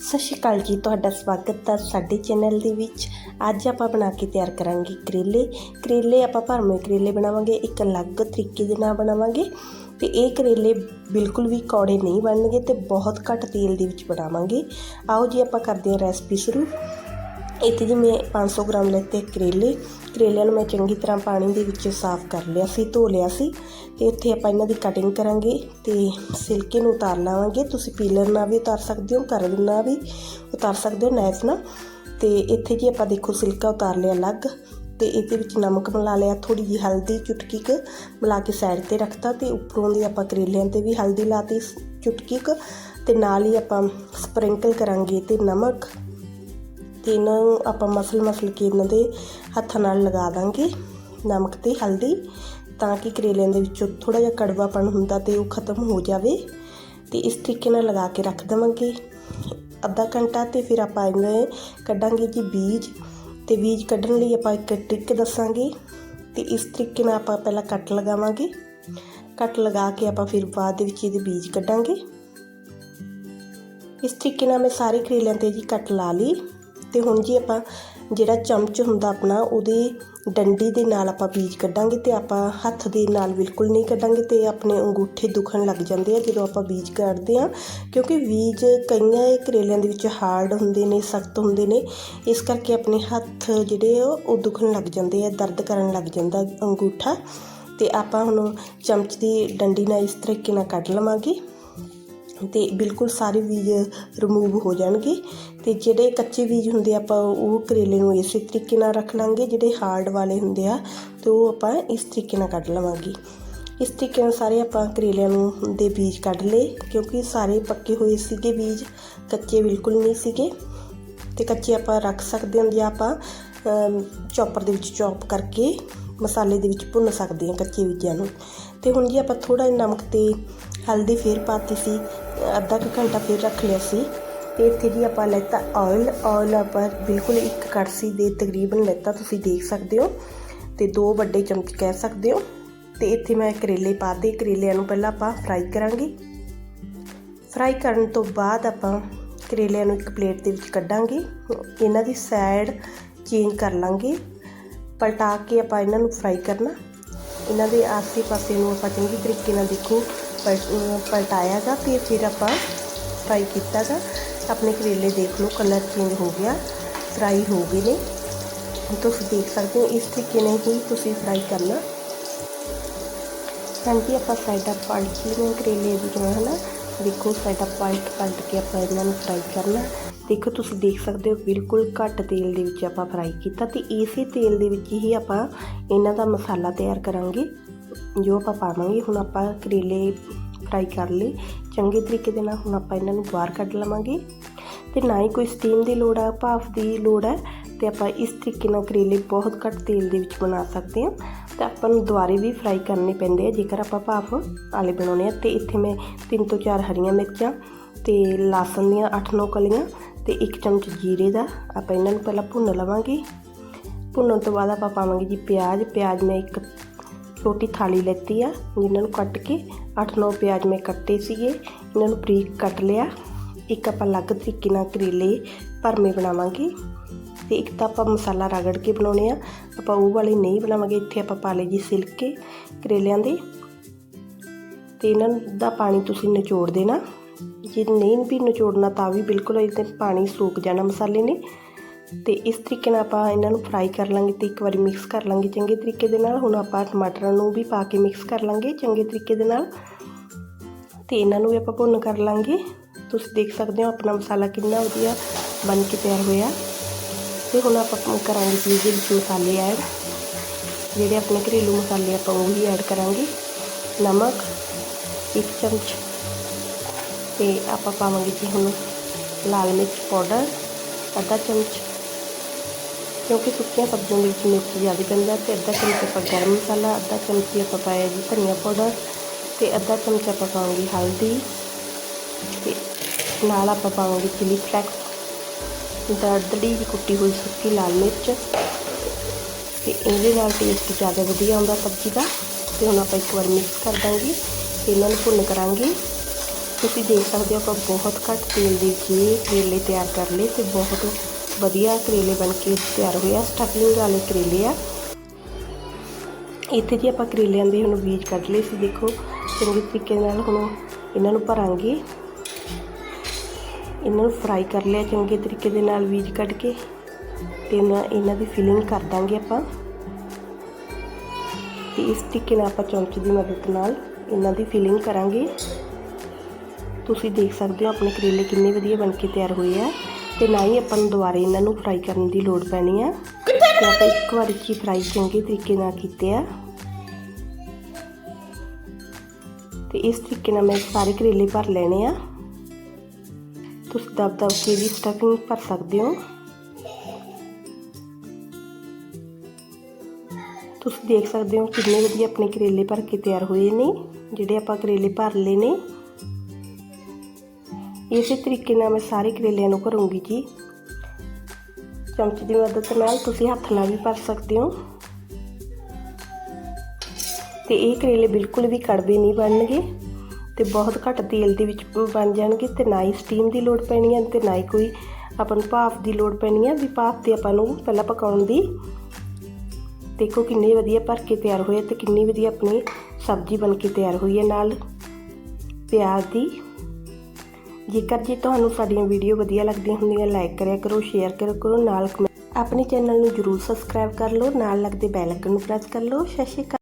ਸਤਿ ਸ਼੍ਰੀ ਅਕਾਲ ਜੀ, ਤੁਹਾਡਾ ਸਵਾਗਤ ਹੈ ਸਾਡੇ ਚੈਨਲ ਦੇ ਵਿੱਚ। ਅੱਜ ਆਪਾਂ ਬਣਾ ਕੇ ਤਿਆਰ ਕਰਾਂਗੇ ਕਰੇਲੇ। ਕਰੇਲੇ ਆਪਾਂ ਭਰਵੇਂ ਕਰੇਲੇ ਬਣਾਵਾਂਗੇ, ਇੱਕ ਅਲੱਗ ਤਰੀਕੇ ਦੇ ਨਾਲ ਬਣਾਵਾਂਗੇ ਤੇ ਇਹ ਕਰੇਲੇ ਬਿਲਕੁਲ ਵੀ ਕੌੜੇ ਨਹੀਂ ਬਣਨਗੇ ਤੇ ਬਹੁਤ ਘੱਟ ਤੇਲ ਦੇ ਵਿੱਚ ਬਣਾਵਾਂਗੇ। ਆਓ ਜੀ ਆਪਾਂ ਕਰਦੇ ਹਾਂ ਰੈਸਪੀ ਸ਼ੁਰੂ। ਇੱਥੇ ਜੀ ਮੈਂ 500 ਗ੍ਰਾਮ ਲੈਤੇ ਕਰੇਲੇ। ਕਰੇਲਿਆਂ ਨੂੰ ਮੈਂ ਚੰਗੀ ਤਰ੍ਹਾਂ ਪਾਣੀ ਦੇ ਵਿੱਚ ਸਾਫ਼ ਕਰ ਲਿਆ ਸੀ, ਧੋ ਲਿਆ ਸੀ ਤੇ ਇੱਥੇ ਆਪਾਂ ਇਹਨਾਂ ਦੀ ਕਟਿੰਗ ਕਰਾਂਗੇ ਤੇ ਸਿਲਕੇ ਨੂੰ ਉਤਾਰ ਲਾਵਾਂਗੇ। ਤੁਸੀਂ ਪੀਲਰ ਨਾਲ ਵੀ ਉਤਾਰ ਸਕਦੇ ਹੋ ਕਰ ਨਾਲ ਵੀ ਉਤਾਰ ਸਕਦੇ ਹੋ ਨਾਈਫ ਨਾਲ। ਤੇ ਇੱਥੇ ਜੀ ਆਪਾਂ ਦੇਖੋ ਸਿਲਕਾ ਉਤਾਰ ਲਿਆ ਅਲੱਗ ਤੇ ਇਹਦੇ ਵਿੱਚ ਨਮਕ ਮਿਲਾ ਲਿਆ ਥੋੜੀ ਜਿਹੀ ਹਲਦੀ ਚੁਟਕੀ ਕੁ ਮਿਲਾ ਕੇ ਸਾਈਡ ਤੇ ਰੱਖਤਾ ਤੇ ਉੱਪਰੋਂ ਦੀ ਆਪਾਂ ਕਰੇਲਿਆਂ ਤੇ ਵੀ ਹਲਦੀ ਲਾਤੀ ਚੁਟਕੀ ਕੁ ਤੇ ਨਾਲ ਹੀ ਆਪਾਂ ਸਪ੍ਰਿੰਕਲ ਕਰਾਂਗੇ ਤੇ ਨਮਕ ਤੇ ਇਹਨਾਂ ਨੂੰ ਆਪਾਂ ਮਸਲ ਮਸਲ ਕੇ ਇਹਨਾਂ ਦੇ ਹੱਥਾਂ ਨਾਲ ਲਗਾ ਦਾਂਗੇ ਨਮਕ ਤੇ ਹਲਦੀ ਤਾਂ ਕਿ ਕਰੇਲਿਆਂ ਦੇ ਵਿੱਚੋਂ ਥੋੜਾ ਜਿਹਾ ਕੜਵਾਪਣ ਹੁੰਦਾ ਤੇ ਉਹ ਖਤਮ ਹੋ ਜਾਵੇ ਤੇ ਇਸ ਤਰੀਕੇ ਨਾਲ ਲਗਾ ਕੇ ਰੱਖ ਦੇਵਾਂਗੇ। ਅੱਧਾ ਘੰਟਾ ਤੇ ਫਿਰ ਆਪਾਂ ਇਹਨੇ ਕੱਢਾਂਗੇ ਜੀ ਬੀਜ ਤੇ ਬੀਜ ਕੱਢਣ ਲਈ ਆਪਾਂ ਇੱਕ ਟ੍ਰਿਕ ਦੱਸਾਂਗੇ ਤੇ ਇਸ ਤਰੀਕੇ ਨਾਲ ਆਪਾਂ ਪਹਿਲਾਂ ਕੱਟ ਲਗਾਵਾਂਗੇ। ਕੱਟ ਲਗਾ ਕੇ ਆਪਾਂ ਫਿਰ ਬਾਅਦ ਦੇ ਵਿੱਚ ਇਹਦੇ ਬੀਜ ਕੱਢਾਂਗੇ। ਇਸ ਤਰੀਕੇ ਨਾਲ ਮੈਂ ਸਾਰੇ ਕਰੇਲਿਆਂ ਤੇ ਜੀ ਕੱਟ ਲਾ ਲਈ। ਤੇ ਹੁਣ ਜੀ ਆਪਾਂ ਜਿਹੜਾ ਚਮਚ ਹੁੰਦਾ ਆਪਣਾ, ਉਹਦੇ ਡੰਡੀ ਦੇ ਨਾਲ ਆਪਾਂ ਬੀਜ ਕੱਢਾਂਗੇ ਤੇ ਆਪਾਂ ਹੱਥ ਦੇ ਨਾਲ ਬਿਲਕੁਲ ਨਹੀਂ ਕੱਢਾਂਗੇ ਤੇ ਆਪਣੇ ਅੰਗੂਠੇ ਦੁਖਣ ਲੱਗ ਜਾਂਦੇ ਆ ਜਦੋਂ ਆਪਾਂ ਬੀਜ ਕੱਢਦੇ ਆ ਕਿਉਂਕਿ ਬੀਜ ਕਈਆਂ ਇਹ ਕਰੇਲਿਆਂ ਦੇ ਵਿੱਚ ਹਾਰਡ ਹੁੰਦੇ ਨੇ, ਸਖਤ ਹੁੰਦੇ ਨੇ, ਇਸ ਕਰਕੇ ਆਪਣੇ ਹੱਥ ਜਿਹੜੇ ਆ, ਉਹ ਦੁਖਣ ਲੱਗ ਜਾਂਦੇ ਆ, ਦਰਦ ਕਰਨ ਲੱਗ ਜਾਂਦਾ ਅੰਗੂਠਾ ਤੇ ਆਪਾਂ ਹੁਣ ਚਮਚ ਦੀ ਡੰਡੀ ਨਾਲ ਇਸ ਤਰੀਕੇ ਨਾਲ ਕੱਢ ਲਵਾਂਗੇ। ਤੇ ਬਿਲਕੁਲ ਸਾਰੇ ਬੀਜ ਰਿਮੂਵ ਹੋ ਜਾਣਗੇ ਤੇ ਜਿਹੜੇ ਕੱਚੇ ਬੀਜ ਹੁੰਦੇ ਆ, ਆਪਾਂ ਉਹ ਕਰੇਲੇ ਨੂੰ ਇਸੇ ਤਰੀਕੇ ਨਾਲ ਰੱਖ ਲਾਂਗੇ, ਜਿਹੜੇ ਹਾਰਡ ਵਾਲੇ ਹੁੰਦੇ ਆ, ਤੇ ਉਹ ਆਪਾਂ ਇਸ ਤਰੀਕੇ ਨਾਲ ਕੱਢ ਲਵਾਂਗੇ। ਇਸ ਤਰੀਕੇ ਨਾਲ ਸਾਰੇ ਆਪਾਂ ਕਰੇਲਿਆਂ ਨੂੰ ਦੇ ਬੀਜ ਕੱਢ ਲਏ, ਕਿਉਂਕਿ ਸਾਰੇ ਪੱਕੇ ਹੋਏ ਸੀਗੇ ਬੀਜ, ਕੱਚੇ ਬਿਲਕੁਲ ਨਹੀਂ ਸੀਗੇ। ਤੇ ਕੱਚੇ ਆਪਾਂ ਰੱਖ ਸਕਦੇ ਹਾਂ ਜਾਂ ਆਪਾਂ ਚੌਪਰ ਦੇ ਵਿੱਚ ਚੌਪ ਕਰਕੇ ਮਸਾਲੇ ਦੇ ਵਿੱਚ ਭੁੰਨ ਸਕਦੇ ਹਾਂ ਕੱਚੇ ਬੀਜਾਂ ਨੂੰ। ਤੇ ਹੁਣ ਜੀ ਆਪਾਂ ਥੋੜਾ ਜਿਹਾ ਨਮਕ ਤੇ ਹਲਦੀ ਫੇਰ ਪਾਤੀ ਸੀ, ਅੱਧਾ ਕੁ ਘੰਟਾ ਫੇਰ ਰੱਖ ਲਿਆ ਸੀ। ਤੇ ਇੱਥੇ ਜੀ ਆਪਾਂ ਲੈਤਾ ਆਇਲ ਆਇਲ ਆਪਾਂ ਬਿਲਕੁਲ ਇੱਕ ਕੜਸੀ ਦੇ ਤਕਰੀਬਨ ਲੈਤਾ, ਤੁਸੀਂ ਦੇਖ ਸਕਦੇ ਹੋ। ਤੇ ਦੋ ਵੱਡੇ ਚਮਚ ਕਹਿ ਸਕਦੇ ਹੋ। ਤੇ ਇੱਥੇ ਮੈਂ ਕਰੇਲੇ ਪਾਤੇ ਕਰੇਲਿਆਂ ਨੂੰ ਪਹਿਲਾਂ ਆਪਾਂ ਫਰਾਈ ਕਰਾਂਗੇ। ਫਰਾਈ ਕਰਨ ਤੋਂ ਬਾਅਦ ਆਪਾਂ ਕਰੇਲਿਆਂ ਨੂੰ ਇੱਕ ਪਲੇਟ ਦੇ ਵਿੱਚ ਕੱਢਾਂਗੇ। ਇਹਨਾਂ ਦੀ ਸਾਈਡ ਚੇਂਜ ਕਰ ਲਾਂਗੇ। ਪਲਟਾ ਕੇ ਆਪਾਂ ਇਹਨਾਂ ਨੂੰ ਫਰਾਈ ਕਰਨਾ। ਇਹਨਾਂ ਦੇ ਆਸੇ ਪਾਸੇ ਨੂੰ ਆਪਾਂ ਚੰਗੀ ਤਰੀਕੇ ਨਾਲ ਦੇਖੋ ਪਲਟਾਇਆ ਗਾ ਤੇ ਫਿਰ ਆਪਾਂ ਫਰਾਈ ਕੀਤਾ ਗਾ ਆਪਣੇ ਕਰੇਲੇ ਦੇਖ ਲਓ ਕਲਰ ਚੇਂਜ ਹੋ ਗਿਆ ਫਰਾਈ ਹੋ ਗਏ ਨੇ। ਤੁਸੀਂ ਦੇਖ ਸਕਦੇ ਹੋ, ਇਸ ਤਰੀਕੇ ਨਾਲ ਹੀ ਤੁਸੀਂ ਫਰਾਈ ਕਰਨਾ। ਹਾਂਜੀ ਆਪਾਂ ਸਾਈਡਾਂ ਪਲਟ ਲਈਆਂ ਕਰੇਲੇ ਦੀਆਂ ਹਨਾ, ਦੇਖੋ ਸਾਈਡਾਂ ਪਲਟ ਪਲਟ ਕੇ ਆਪਾਂ ਇਹਨਾਂ ਨੂੰ ਫਰਾਈ ਕਰਨਾ। ਦੇਖੋ ਤੁਸੀਂ ਦੇਖ ਸਕਦੇ ਹੋ, ਬਿਲਕੁਲ ਘੱਟ ਤੇਲ ਦੇ ਵਿੱਚ ਆਪਾਂ ਫਰਾਈ ਕੀਤਾ ਤੇ ਇਸੇ ਤੇਲ ਦੇ ਵਿੱਚ ਹੀ ਆਪਾਂ ਇਹਨਾਂ ਦਾ ਮਸਾਲਾ ਤਿਆਰ ਕਰਾਂਗੇ, ਜੋ ਆਪਾਂ ਪਾਵਾਂਗੇ। ਹੁਣ ਆਪਾਂ ਕਰੇਲੇ ਫਰਾਈ ਕਰ ਲਏ। ਚੰਗੇ ਤਰੀਕੇ ਦੇ ਨਾਲ ਹੁਣ ਆਪਾਂ ਇਹਨਾਂ ਨੂੰ ਬਾਹਰ ਕੱਢ ਲਵਾਂਗੇ। ਤੇ ਨਾ ਹੀ ਕੋਈ ਸਟੀਮ ਦੀ ਲੋੜ ਆ, ਭਾਫ ਦੀ ਲੋੜ ਹੈ ਤੇ ਆਪਾਂ ਇਸ ਤਰੀਕੇ ਨਾਲ ਕਰੇਲੇ ਬਹੁਤ ਘੱਟ ਤੇਲ ਦੇ ਵਿੱਚ ਬਣਾ ਸਕਦੇ ਹਾਂ। ਤੇ ਆਪਾਂ ਨੂੰ ਦੁਬਾਰੇ ਵੀ ਫਰਾਈ ਕਰਨੇ ਪੈਂਦੇ ਆ, ਜੇਕਰ ਆਪਾਂ ਭਾਫ ਆਲੇ ਬਣਾਉਣੇ ਆ। ਤੇ ਇੱਥੇ ਮੈਂ ਤਿੰਨ ਤੋਂ ਚਾਰ ਹਰੀਆਂ ਮਿਰਚਾਂ ਤੇ ਲਸਣ ਦੀਆਂ 8-9 ਕਲੀਆਂ ਤੇ ਇੱਕ ਚਮਚ ਜੀਰੇ ਦਾ ਆਪਾਂ ਇਹਨਾਂ ਨੂੰ ਪਹਿਲਾਂ ਭੁੰਨ ਲਵਾਂਗੇ। ਭੁੰਨਣ ਤੋਂ ਬਾਅਦ ਆਪਾਂ ਪਾਵਾਂਗੇ ਜੀ ਪਿਆਜ਼। ਪਿਆਜ਼ ਮੈਂ ਇੱਕ ਛੋਟੀ ਥਾਲੀ ਲੈਤੀ ਆ, ਜਿਨ੍ਹਾਂ ਨੂੰ ਕੱਟ ਕੇ 8-9 ਪਿਆਜ਼ ਮੈਂ ਕੱਟੇ ਸੀਗੇ। ਇਹਨਾਂ ਨੂੰ ਬਰੀਕ ਕੱਟ ਲਿਆ। ਇੱਕ ਆਪਾਂ ਅਲੱਗ ਤਰੀਕੇ ਨਾਲ ਕਰੇਲੇ ਭਰਮੇ ਬਣਾਵਾਂਗੇ। ਤੇ ਇੱਕ ਤਾਂ ਆਪਾਂ ਮਸਾਲਾ ਰਗੜ ਕੇ ਬਣਾਉਣੇ ਆ। ਆਪਾਂ ਉਹ ਵਾਲੇ ਨਹੀਂ ਬਣਾਵਾਂਗੇ, ਇੱਥੇ ਆਪਾਂ ਪਾ ਲਏ ਜੀ ਸਿਲਕੇ ਕਰੇਲਿਆਂ ਦੇ। ਤੇ ਇਹਨਾਂ ਦਾ ਪਾਣੀ ਤੁਸੀਂ ਨਿਚੋੜ ਦੇਣਾ। ਜੇ ਨਹੀਂ ਵੀ ਨਿਚੋੜਨਾ ਤਾਂ ਵੀ ਬਿਲਕੁਲ ਇਹਦੇ ਪਾਣੀ ਸੋਕ ਜਾਣਾ ਮਸਾਲੇ ਨੇ। ਤੇ ਇਸ ਤਰੀਕੇ ਨਾਲ ਆਪਾਂ ਇਹਨਾਂ ਨੂੰ ਫਰਾਈ ਕਰ ਲਾਂਗੇ ਤੇ ਇੱਕ ਵਾਰੀ ਮਿਕਸ ਕਰ ਲਾਂਗੇ ਚੰਗੇ ਤਰੀਕੇ ਦੇ ਨਾਲ। ਹੁਣ ਆਪਾਂ ਟਮਾਟਰਾਂ ਨੂੰ ਵੀ ਪਾ ਕੇ ਮਿਕਸ ਕਰ ਲਾਂਗੇ ਚੰਗੇ ਤਰੀਕੇ ਦੇ ਨਾਲ। ਤੇ ਇਹਨਾਂ ਨੂੰ ਵੀ ਆਪਾਂ ਭੁੰਨ ਕਰ ਲਾਂਗੇ। ਤੁਸੀਂ ਦੇਖ ਸਕਦੇ ਹੋ ਆਪਣਾ ਮਸਾਲਾ ਕਿੰਨਾ ਵਧੀਆ ਬਣ ਕੇ ਤਿਆਰ ਹੋਇਆ। ਤੇ ਹੁਣ ਆਪਾਂ ਕਰਾਂਗੇ ਜੀ ਇਹਦੇ ਵਿੱਚ ਮਸਾਲੇ ਐਡ ਜਿਹੜੇ ਆਪਣੇ ਘਰੇਲੂ ਮਸਾਲੇ ਆਪਾਂ ਉਹ ਵੀ ਐਡ ਕਰਾਂਗੇ। ਨਮਕ, ਇੱਕ ਚਮਚ ਤੇ ਆਪਾਂ ਪਾਵਾਂਗੇ ਜੀ ਹੁਣ ਲਾਲ ਮਿਰਚ ਪਾਊਡਰ ਅੱਧਾ ਚਮਚ। ਕਿਉਂਕਿ ਸੁੱਕੀਆਂ ਸਬਜ਼ੀਆਂ ਦੇ ਵਿੱਚ ਮਿਰਚ ਜ਼ਿਆਦਾ ਪੈਂਦਾ ਤੇ ਅੱਧਾ ਚਮਚ ਆਪਾਂ ਗਰਮ ਮਸਾਲਾ, ਅੱਧਾ ਚਮਚ ਆਪਾਂ ਪਾਇਆ ਜੀ ਧਨੀਆ ਪਾਊਡਰ ਤੇ ਅੱਧਾ ਚਮਚ ਆਪਾਂ ਪਾਵਾਂਗੇ ਹਲਦੀ ਤੇ ਨਾਲ ਆਪਾਂ ਪਾਵਾਂਗੇ ਚਿਲੀ ਫਲੈਕਸ ਦਰਦੜੀ ਦੀ ਕੁੱਟੀ ਹੋਈ ਸੁੱਕੀ ਲਾਲ ਮਿਰਚ ਤੇ ਇਹਦੇ ਨਾਲ ਟੇਸਟ ਜ਼ਿਆਦਾ ਵਧੀਆ ਆਉਂਦਾ ਸਬਜ਼ੀ ਦਾ। ਤੇ ਹੁਣ ਆਪਾਂ ਇੱਕ ਵਾਰ ਮਿਕਸ ਕਰ ਦਾਂਗੇ ਤੇ ਇਹਨਾਂ ਨੂੰ ਭੁੰਨ ਕਰਾਂਗੇ। ਤੁਸੀਂ ਦੇਖ ਸਕਦੇ ਹੋ ਆਪਾਂ ਬਹੁਤ ਘੱਟ ਤੇਲ ਦੇ ਵਿੱਚ ਕਰੇਲੇ ਤਿਆਰ ਕਰ ਲਏ ਤੇ ਬਹੁਤ ਵਧੀਆ ਕਰੇਲੇ ਬਣ ਕੇ ਤਿਆਰ ਹੋਏ ਆ। ਸਟਫਿੰਗ ਵਾਲੇ ਕਰੇਲੇ ਆ। ਇੱਥੇ ਜੀ ਆਪਾਂ ਕਰੇਲਿਆਂ ਦੇ ਹੁਣ ਬੀਜ ਕੱਢ ਲਏ ਸੀ। ਦੇਖੋ, ਚੰਗੇ ਤਰੀਕੇ ਨਾਲ ਹੁਣ ਇਹਨਾਂ ਨੂੰ ਭਰਾਂਗੇ। ਇਹਨਾਂ ਨੂੰ ਫਰਾਈ ਕਰ ਲਿਆ ਚੰਗੇ ਤਰੀਕੇ ਦੇ ਨਾਲ ਬੀਜ ਕੱਢ ਕੇ ਤੇ ਇਹਨਾਂ ਇਹਨਾਂ ਦੀ ਫਿਲਿੰਗ ਕਰ ਦਾਂਗੇ ਆਪਾਂ। ਤੇ ਇਸ ਤਰੀਕੇ ਨਾਲ ਆਪਾਂ ਚਮਚ ਦੀ ਮਦਦ ਨਾਲ ਇਹਨਾਂ ਦੀ ਫਿਲਿੰਗ ਕਰਾਂਗੇ। ਤੁਸੀਂ ਦੇਖ ਸਕਦੇ ਹੋ ਆਪਣੇ ਕਰੇਲੇ ਕਿੰਨੇ ਵਧੀਆ ਬਣ ਕੇ ਤਿਆਰ ਹੋਏ ਆ ਤੇ ਨਾ ਹੀ ਆਪਾਂ ਨੂੰ ਦੁਬਾਰੇ ਇਹਨਾਂ ਨੂੰ ਫਰਾਈ ਕਰਨ ਦੀ ਲੋੜ ਪੈਣੀ ਆ। ਤੇ ਆਪਾਂ ਇੱਕ ਵਾਰੀ ਚ ਫਰਾਈ ਚੰਗੇ ਤਰੀਕੇ ਨਾਲ ਕੀਤੇ ਆ। ਤੇ ਇਸ ਤਰੀਕੇ ਨਾਲ ਮੈਂ ਸਾਰੇ ਕਰੇਲੇ ਭਰ ਲੈਣੇ ਆ। ਤੁਸੀਂ ਦਬ ਦਬ ਕੇ ਵੀ ਸਟਫਿੰਗ ਭਰ ਸਕਦੇ ਹੋ। ਤੁਸੀਂ ਦੇਖ ਸਕਦੇ ਹੋ ਕਿੰਨੇ ਵਧੀਆ ਆਪਣੇ ਕਰੇਲੇ ਭਰ ਕੇ ਤਿਆਰ ਹੋਏ ਨੇ ਜਿਹੜੇ ਆਪਾਂ ਕਰੇਲੇ ਭਰ ਲਏ ਨੇ। ਇਸੇ ਤਰੀਕੇ ਨਾਲ ਮੈਂ ਸਾਰੇ ਕਰੇਲਿਆਂ ਨੂੰ ਭਰੂੰਗੀ ਜੀ। ਚਮਚ ਦੀ ਮਦਦ ਨਾਲ ਤੁਸੀਂ ਹੱਥ ਨਾਲ ਵੀ ਭਰ ਸਕਦੇ ਹੋ। ਤੇ ਇਹ ਕਰੇਲੇ ਬਿਲਕੁਲ ਵੀ ਕੜਵੇ ਨਹੀਂ ਬਣਨਗੇ ਤੇ ਬਹੁਤ ਘੱਟ ਤੇਲ ਦੇ ਵਿੱਚ ਬਣ ਜਾਣਗੇ ਤੇ ਨਾ ਹੀ ਸਟੀਮ ਦੀ ਲੋੜ ਪੈਣੀ ਹੈ ਤੇ ਨਾ ਹੀ ਕੋਈ ਆਪਾਂ ਨੂੰ ਭਾਫ ਦੀ ਲੋੜ ਪੈਣੀ ਹੈ ਵੀ ਭਾਫ ਤੇ ਆਪਾਂ ਨੂੰ ਪਹਿਲਾਂ ਪਕਾਉਣ ਦੀ। ਦੇਖੋ ਕਿੰਨੇ ਵਧੀਆ ਭਰ ਕੇ ਤਿਆਰ ਹੋਏ ਤੇ ਕਿੰਨੀ ਵਧੀਆ ਆਪਣੀ ਸਬਜ਼ੀ ਬਣ ਕੇ ਤਿਆਰ ਹੋਈ ਹੈ ਨਾਲ। ਪਿਆਜ਼ ਦੀ ਜੇਕਰ ਜੀ ਤੁਹਾਨੂੰ ਸਾਡੀਆਂ ਵੀਡੀਓ ਵਧੀਆ ਲੱਗਦੀਆਂ ਹੁੰਦੀਆਂ ਲਾਈਕ ਕਰਿਆ ਕਰੋ ਸ਼ੇਅਰ ਕਰਿਆ ਕਰੋ, ਨਾਲ ਕਮੈਂ- ਆਪਣੇ ਚੈਨਲ ਨੂੰ ਜਰੂਰ ਸਬਸਕ੍ਰਾਈਬ ਕਰ ਲਓ, ਨਾਲ ਲੱਗਦੇ ਬੈਲ ਆਈਕਨ ਨੂੰ ਪ੍ਰੈਸ ਕਰ ਲਓ। ਸਤਿ ਸ਼੍ਰੀ ਅਕਾਲ।